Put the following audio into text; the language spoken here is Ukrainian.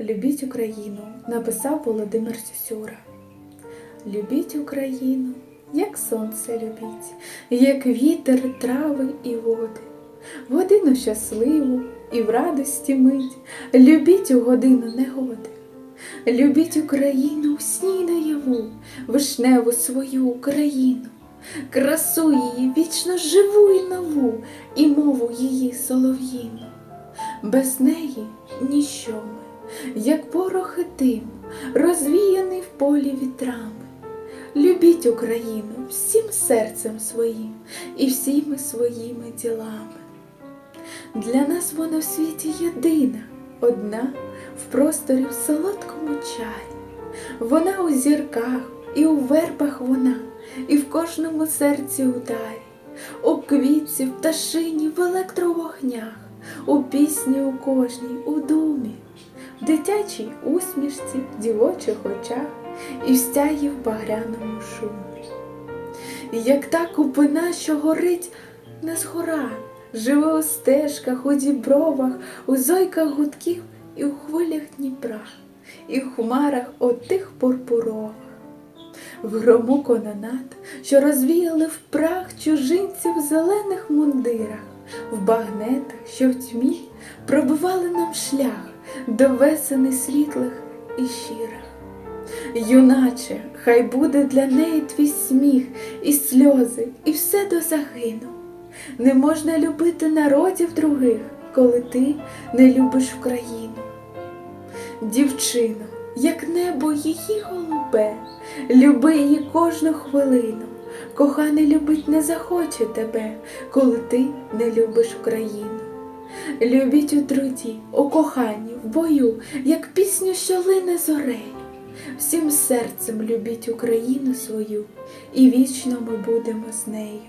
Любіть Україну, написав Володимир Сюсюра. Любіть Україну, як сонце любіть, як вітер, трави і води, в годину щасливу і в радості мить, любіть у годину негоди. Любіть Україну в сні наяву, вишневу свою Україну, красу її вічно живу і нову, і мову її солов'їну. Без неї ніщо ми, як порохи дим, розвіяний в полі вітрами. Любіть Україну всім серцем своїм і всіми своїми ділами. Для нас вона в світі єдина, одна в просторі в солодкому чарі. Вона у зірках і у вербах вона, і в кожному серці ударі, у квітці, в пташині, в електровогнях, у пісні у кожній, у думі, дитячій усмішці, дівочих очах і в стягі в багряному шумі. Як та купина, що горить не згора, живе у стежках, у дібровах, у зойках гудків і у хвилях Дніпра, і в хмарах отих пурпурових, в грому кононат, що розвіяли в прах чужинців в зелених мундирах, в багнетах, що в тьмі пробивали нам шлях до весени світлих і щирих. Юначе, хай буде для неї твій сміх і сльози, і все до загину. Не можна любити народів других, коли ти не любиш Україну. Дівчино, як небо її голубе, люби її кожну хвилину. Коханий любить не захоче тебе, коли ти не любиш Україну. Любіть у труді, у коханні, в бою, як пісню, що лине зорею. Всім серцем любіть Україну свою, і вічно ми будемо з нею.